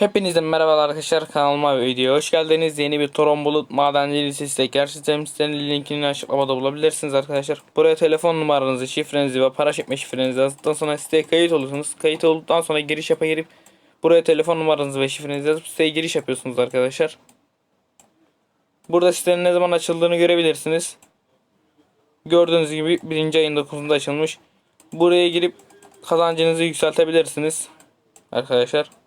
Hepinize merhabalar arkadaşlar kanalıma ve videoya hoş geldiniz. Yeni bir Toron Bulut Madenciliği Lisesi tekrar sistem sitenin linkini açıklamada bulabilirsiniz arkadaşlar. Buraya telefon numaranızı, şifrenizi ve para çekme şifrenizi yazdıktan sonra siteye kayıt olursunuz. Kayıt olduktan sonra giriş yapa girip buraya telefon numaranızı ve şifrenizi yazıp siteye giriş yapıyorsunuz arkadaşlar. Burada sitenin ne zaman açıldığını görebilirsiniz. Gördüğünüz gibi birinci ayın 9'unda açılmış. Buraya girip kazancınızı yükseltebilirsiniz arkadaşlar.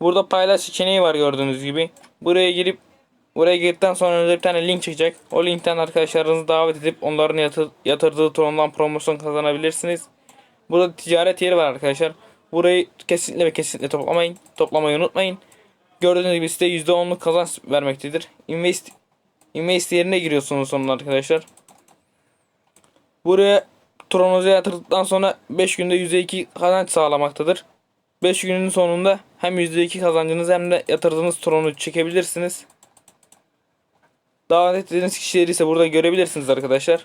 Burada paylaş seçeneği var gördüğünüz gibi. Buraya girip buraya girdikten sonra önünüze bir tane link çıkacak. O linkten arkadaşlarınızı davet edip onların yatır, yatırdığı trondan promosyon kazanabilirsiniz. Burada ticaret yeri var arkadaşlar. Burayı kesinlikle ve kesinlikle toplamayın. Toplamayı unutmayın. Gördüğünüz gibi site %10'luk kazanç vermektedir. Invest Invest yerine giriyorsunuz sonunda arkadaşlar. Buraya tronunuzu yatırdıktan sonra 5 günde %2 kazanç sağlamaktadır. 5 günün sonunda hem %2 kazancınızı hem de yatırdığınız tronu çekebilirsiniz. Davet ettiğiniz kişileri ise burada görebilirsiniz arkadaşlar.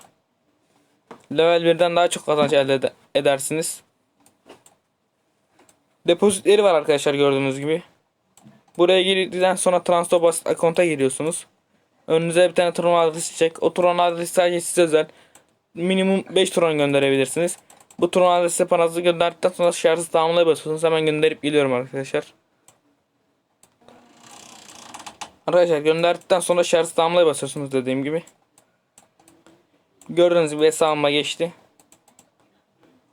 Level 1'den daha çok kazanç elde ede- edersiniz. Depozitleri var arkadaşlar gördüğünüz gibi. Buraya girdikten sonra transfer basit akonta giriyorsunuz. Önünüze bir tane tron adresi çıkacak. O tron adresi sadece size özel. Minimum 5 tron gönderebilirsiniz. Bu tron adresi paranızı gönderdikten sonra şarjı tamamlaya basıyorsunuz. Hemen gönderip geliyorum arkadaşlar. Arkadaşlar gönderdikten sonra şarjı tamamlaya basıyorsunuz dediğim gibi. Gördüğünüz gibi hesabıma geçti.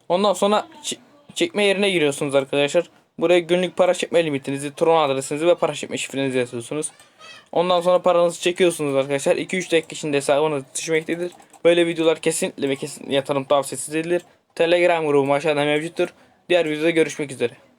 Ondan sonra çekme yerine giriyorsunuz arkadaşlar. Buraya günlük para çekme limitinizi, tron adresinizi ve para çekme şifrenizi yazıyorsunuz. Ondan sonra paranızı çekiyorsunuz arkadaşlar. 2-3 dakika içinde hesabınız düşmektedir. Böyle videolar kesinlikle ve kesinlikle yatırım tavsiyesi edilir. Telegram grubum aşağıda mevcuttur. Diğer videoda görüşmek üzere.